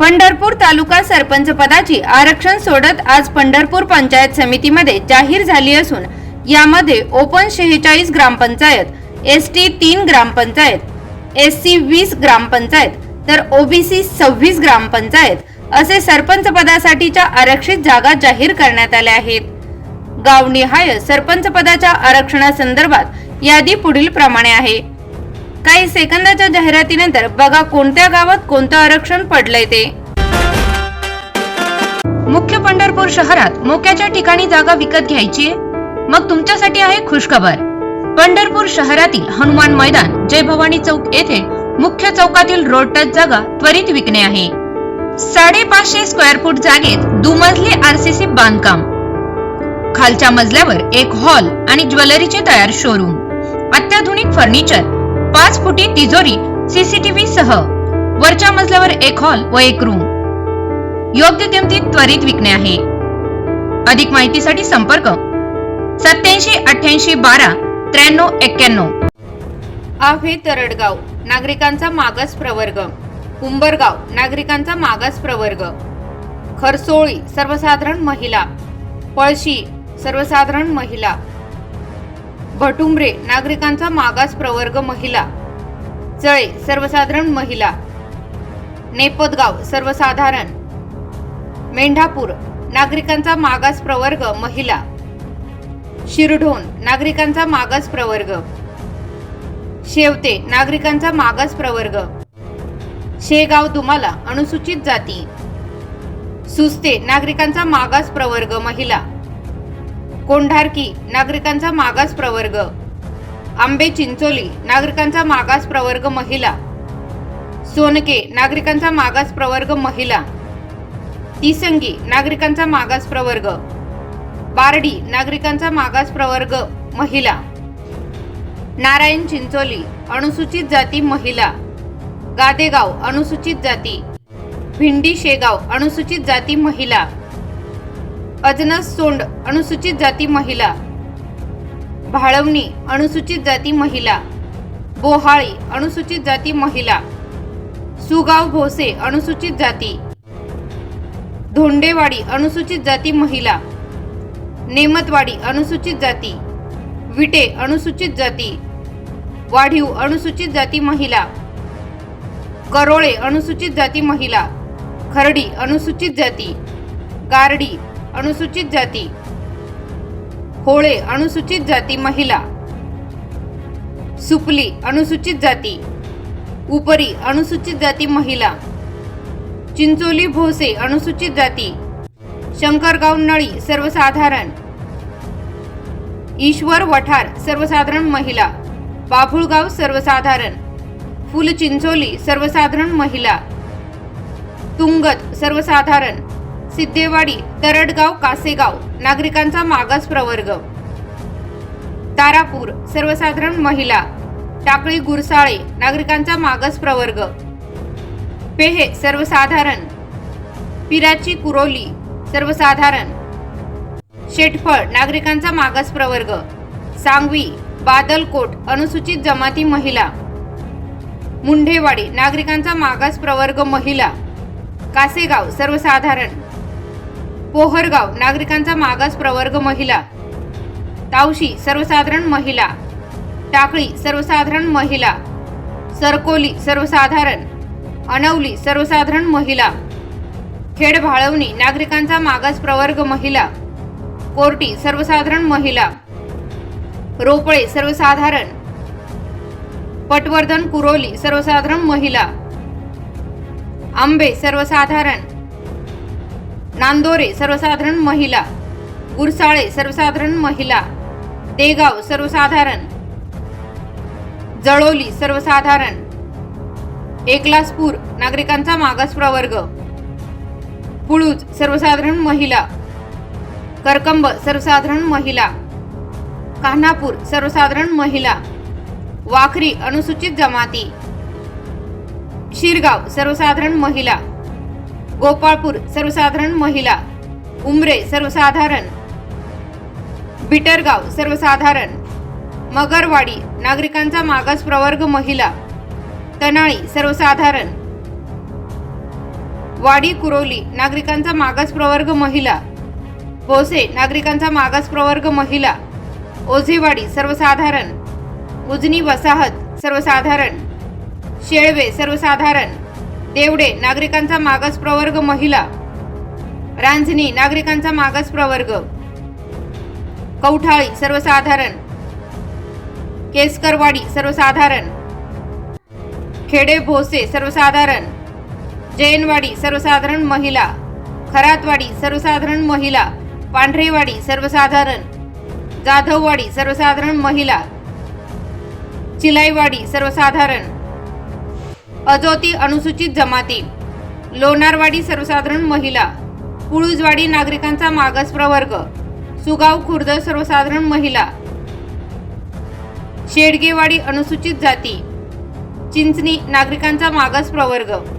पंढरपूर तालुका सरपंच पदाची आरक्षण सोडत आज पंढरपूर पंचायत समितीमध्ये जाहीर झाली असून यामध्ये ओपन शेहेचाळीस ग्रामपंचायत एस टी तीन ग्रामपंचायत एस सी वीस ग्रामपंचायत तर ओबीसी सव्वीस ग्रामपंचायत असे सरपंच पदासाठीच्या आरक्षित जागा जाहीर करण्यात आल्या आहेत. गावनिहाय सरपंच पदाच्या आरक्षणासंदर्भात यादी पुढील प्रमाणे आहे. काही सेकंदाच्या जाहिरातीनंतर बघा कोणत्या गावात कोणतं आरक्षण पडलंय ते. मुख्य पंढरपूर शहरात मोक्याच्या ठिकाणी जागा विकत घ्यायची? मग तुमच्यासाठी आहे खुशखबर. पंढरपूर शहरातील हनुमान मैदान जय भवानी चौक येथे मुख्य चौकातील रोड टच जागा त्वरित विकणे आहे. साडेपाचशे स्क्वेअर फूट जागेत दुमजली आरसीसी बांधकाम. खालच्या मजल्यावर एक हॉल आणि ज्वेलरीचे तयार शोरूम अत्याधुनिक फर्निचर पाच फुटी तिजोरी सीसीटीव्ही सह. वरच्या मजल्यावर एक हॉल व एक रूम योग्य किमतीत त्वरित विकणे आहे. अधिक माहितीसाठी संपर्क सत्याऐंशी अठ्याऐंशी बारा त्र्याण्णव एक्क्याण्णव. आव्हे तरडगाव नागरिकांचा मागास प्रवर्ग. कुंभरगाव नागरिकांचा मागास प्रवर्ग. खरसोळी सर्वसाधारण महिला. पळशी सर्वसाधारण महिला. भटुंबरे नागरिकांचा मागास प्रवर्ग महिला. चळे सर्वसाधारण महिला. नेपदगाव सर्वसाधारण. मेंढापूर नागरिकांचा मागास प्रवर्ग महिला. शिरढोण नागरिकांचा मागास प्रवर्ग. शेवते नागरिकांचा मागास प्रवर्ग. शेगाव दुमाला अनुसूचित जाती. सुस्ते नागरिकांचा मागास प्रवर्ग महिला. कोंढारकी नागरिकांचा मागास प्रवर्ग. आंबे चिंचोली नागरिकांचा मागास प्रवर्ग महिला. सोनके नागरिकांचा मागास प्रवर्ग महिला. तिसंगी नागरिकांचा मागास प्रवर्ग. बारडी नागरिकांचा मागास प्रवर्ग महिला. नारायण चिंचोली अनुसूचित जाती महिला. गादेगाव अनुसूचित जाती. भिंडी शेगाव अनुसूचित जाती महिला. अजनस सोंड अनुसूचित जाती महिला. भाळवणी अनुसूचित जाती महिला. बोहाळी अनुसूचित जाती महिला. सुगाव भोसे अनुसूचित जाती. धोंडेवाडी अनुसूचित जाती महिला. नेमतवाडी अनुसूचित जाती. विटे अनुसूचित जाती. वाढीव अनुसूचित जाती महिला. करोळे अनुसूचित जाती महिला. खरडी अनुसूचित जाती. गारडी अनुसूचित जाती. होळे अनुसूचित जाती महिला. सुपली अनुसूचित जाती. उपरी अनुसूचित जाती महिला. चिंचोली भोसे अनुसूचित जाती. शंकरगाव नळी सर्वसाधारण. ईश्वर वठार सर्वसाधारण महिला. बाभुळगाव सर्वसाधारण. फुल चिंचोली सर्वसाधारण महिला. तुंगत सर्वसाधारण. सिद्धेवाडी तरडगाव कासेगाव नागरिकांचा मागास प्रवर्ग. तारापूर सर्वसाधारण महिला टाकळी गुरसाळे नागरिकांचा मागास प्रवर्ग. पेहे सर्वसाधारण. पिराची कुरोली सर्वसाधारण. शेटफळ नागरिकांचा मागास प्रवर्ग. सांगवी बादलकोट अनुसूचित जमाती महिला. मुंढेवाडी नागरिकांचा मागास प्रवर्ग महिला. कासेगाव सर्वसाधारण. पोहरगाव नागरिकांचा मागास प्रवर्ग महिला. तावशी सर्वसाधारण महिला. टाकळी सर्वसाधारण महिला. सरकोली सर्वसाधारण. अनवली सर्वसाधारण महिला. खेड भाळवणी नागरिकांचा मागास प्रवर्ग महिला. कोर्टी सर्वसाधारण महिला. रोपळे सर्वसाधारण. पटवर्धन कुरोली सर्वसाधारण महिला. आंबे सर्वसाधारण. नांदोरे सर्वसाधारण महिला. गुरसाळे सर्वसाधारण महिला. देगाव सर्वसाधारण. जळोली सर्वसाधारण. एकलासपूर नागरिकांचा मागास प्रवर्ग. पुळूज सर्वसाधारण महिला. करकंब सर्वसाधारण महिला. कान्हापूर सर्वसाधारण महिला. वाखरी अनुसूचित जमाती. शिरगाव सर्वसाधारण महिला. गोपाळपूर सर्वसाधारण महिला उमरे सर्वसाधारण बिटरगाव सर्वसाधारण मगरवाडी नागरिकांचा मागास प्रवर्ग महिला तनाळी सर्वसाधारण वाडी कुरोली नागरिकांचा मागास प्रवर्ग महिला भोसे नागरिकांचा मागास प्रवर्ग महिला ओझेवाडी सर्वसाधारण उजनी वसाहत सर्वसाधारण शेळवे सर्वसाधारण देवडे नागरिकांचा मागास प्रवर्ग महिला. रांजणी नागरिकांचा मागास प्रवर्ग. कौठाळी सर्वसाधारण. केसकरवाडी सर्वसाधारण. खेडे भोसे सर्वसाधारण. जैनवाडी सर्वसाधारण महिला. खरातवाडी सर्वसाधारण महिला. पांढरेवाडी सर्वसाधारण. जाधववाडी सर्वसाधारण महिला. चिलाईवाडी सर्वसाधारण. अजोती अनुसूचित जमाती. लोणारवाडी सर्वसाधारण महिला. पुळुजवाडी नागरिकांचा मागास प्रवर्ग. सुगाव खुर्द सर्वसाधारण महिला. शेडगेवाडी अनुसूचित जाती. चिंचणी नागरिकांचा मागास प्रवर्ग.